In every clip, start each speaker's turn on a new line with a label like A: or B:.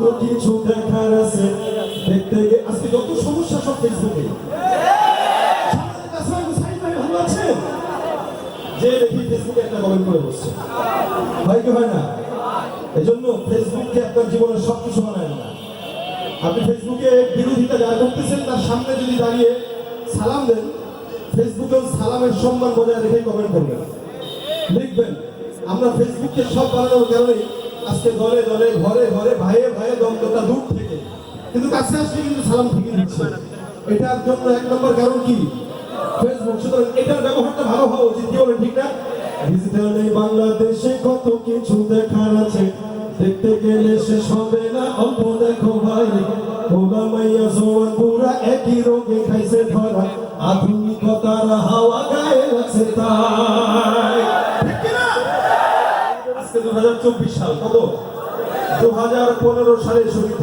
A: কত কিছু দেখার আছে। দেখতে গিয়ে আজকে যত সমস্যা সব ফেসবুকে ভালো আছেন? যে দেখি ফেসবুকে একটা কমেন্ট করে বসছে। হয় কি হয় না? এজন্য ফেসবুককে আপনার জীবনের সব কিছু বানায় না। আপনি ফেসবুকে বিরোধিতা যারা করতেছেন, তার সামনে যদি দাঁড়িয়ে সালাম দেন ফেসবুকে সালামের সম্মান বজায় রেখে কমেন্ট করবেন। লিখবেন, আমরা ফেসবুককে সব বানানোর কারণে আজকে দলে দলে, ঘরে ঘরে, ভাইয়ে ভাইয়ে দ্বন্দ্বটা দূর থেকে। কিন্তু কাছে আসলে কিন্তু সালাম ঠিকই দিচ্ছে। এটার জন্য এক নম্বর কারণ কি? ফেসবুক সুতরাং এটার ব্যবহারটা ভালো হওয়া উচিত, কি বলেন ঠিক না? ডিজিটাল বাংলাদেশে কত কিছু দেখার আছে। দেখতে গেলে শেষ হবে না, অল্প দেখো ভাই। ওগা মাইয়া জোয়ান পুরা একই রোগে খাইছে ধরা। আধুনিকতার হাওয়া গায়ে আছে তাই। দু হাজার চব্বিশ সাল, কত? দু হাজার পনেরো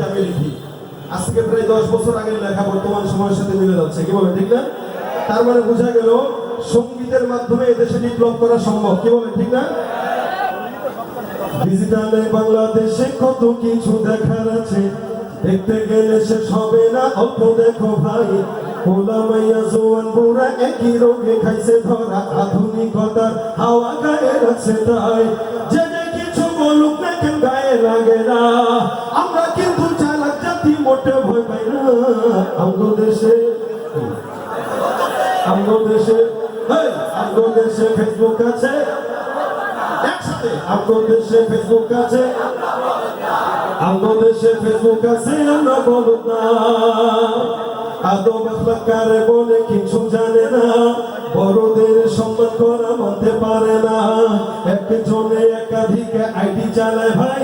A: আমি লিখি আজকে প্রায় দশ বছর আগের লেখা বর্তমান সময়ের সাথে মিলে যাচ্ছে। কি বলে, ঠিক না? তার মানে বোঝা গেল, সঙ্গীতের মাধ্যমে এদেশে বিপ্লব করা সম্ভব। কি ঠিক না? ডিজিটালে বাংলাদেশে কত কিছু দেখার আছে। দেখতে গেলে শেষ হবে না, অল্প দেখো ভাই। পোলা মাইয়া জোয়ান বুড়া একই রোগে খাইছে ধরা আধুনিকতার হাওয়া গায়ে রাখছে তাই। যে গায়ে লাগে না। আমরা কিন্তু চালাক জাতি মোটে ভয় পাই না। আমগো দেশে আমগো দেশে আমগো দেশে ফেসবুক আছে। আমরা বলে কিছু জানে না। বড়দের সম্মান করা মানতে পারে না। একজনে একাধিক আইডি চালায় ভাই।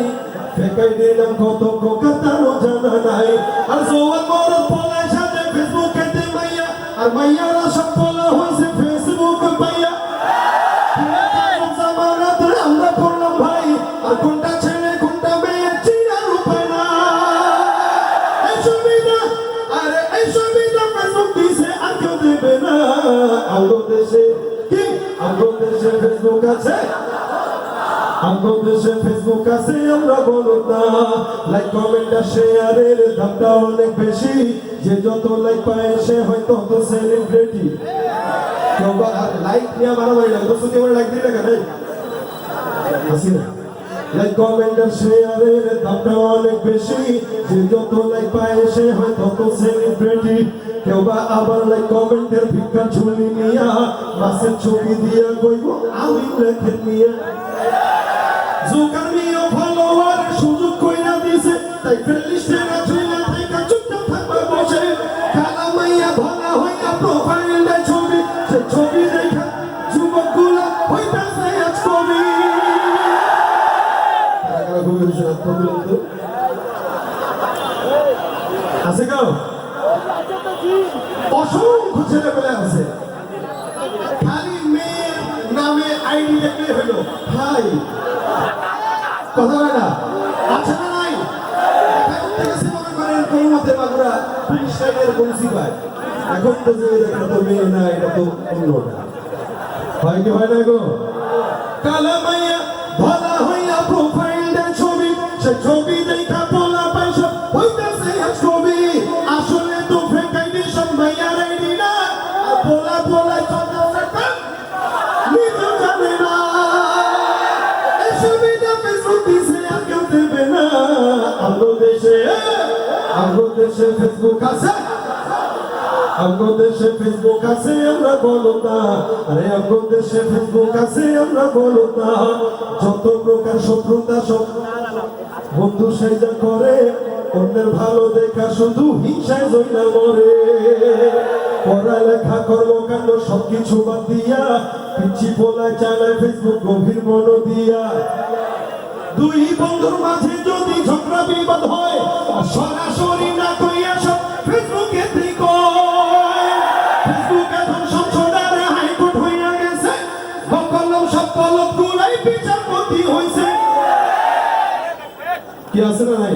A: ফেকাই দিলাম কত প্রকার তারও জানা নাই। আর জোয়ান বড় পলায় সাথে ফেসবুকে খেতে মাইয়া আর মাইয়ারা সব পলা হয়েছে। আমগো দেশে ফেসবুক আছে? আমগো দেশে আছে, আমরা বলো না। লাইক কমেন্ট আর শেয়ারের দামটা অনেক বেশি। যে যত লাইক পায়, সে হয় তত সেলিব্রিটি লাইক নিয়ে মারামারি লাগে তো কেউ লাইক দিলে কেন? আসি না লাইক কমেন্ট আর শেয়ারের দামটা অনেক বেশি যে যত লাইক পায় সে হয় তত সেলিব্রিটি কেউ বা আবার লাইক কমেন্টের ভিক্ষা ঝুলি নিয়া মাসের ছবি দিয়া কইব আমি লেখেন নিয়া জোকার মিয়া ফলোয়ার সুযোগ কইরা দিছে তাই ফেলিস না আছে কেউ? অসংখ্য ছেলে পেলে আছে। খালি মেয়ের নামে আইডি দেখলে হাই। কথা বলে না? আছে না নাই? এখন তো যে এটা তো মেয়ে না হয় কি হয় না গো? কালা বলা বলা চলতেছে কাম নিজে জানে না। আমরা বলো না। আরে আমগো দেশে ফেসবুক আছে, আমরা বলো না। যত প্রকার শত্রুতা বন্ধু সেজা করে, অন্যের ভালো দেখা শুধু হিংসায় জয়না মরে। পড়ালেখা কর্মকাণ্ড সবকিছু বাদ দিয়া পিছি পোলায় চালায় ফেসবুক গভীর মন দিয়া। দুই বন্ধুর মাঝে যদি ঝগড়া বিবাদ হয়, সরাসরি না কইয়া সব ফেসবুকে কি আছে না নাই?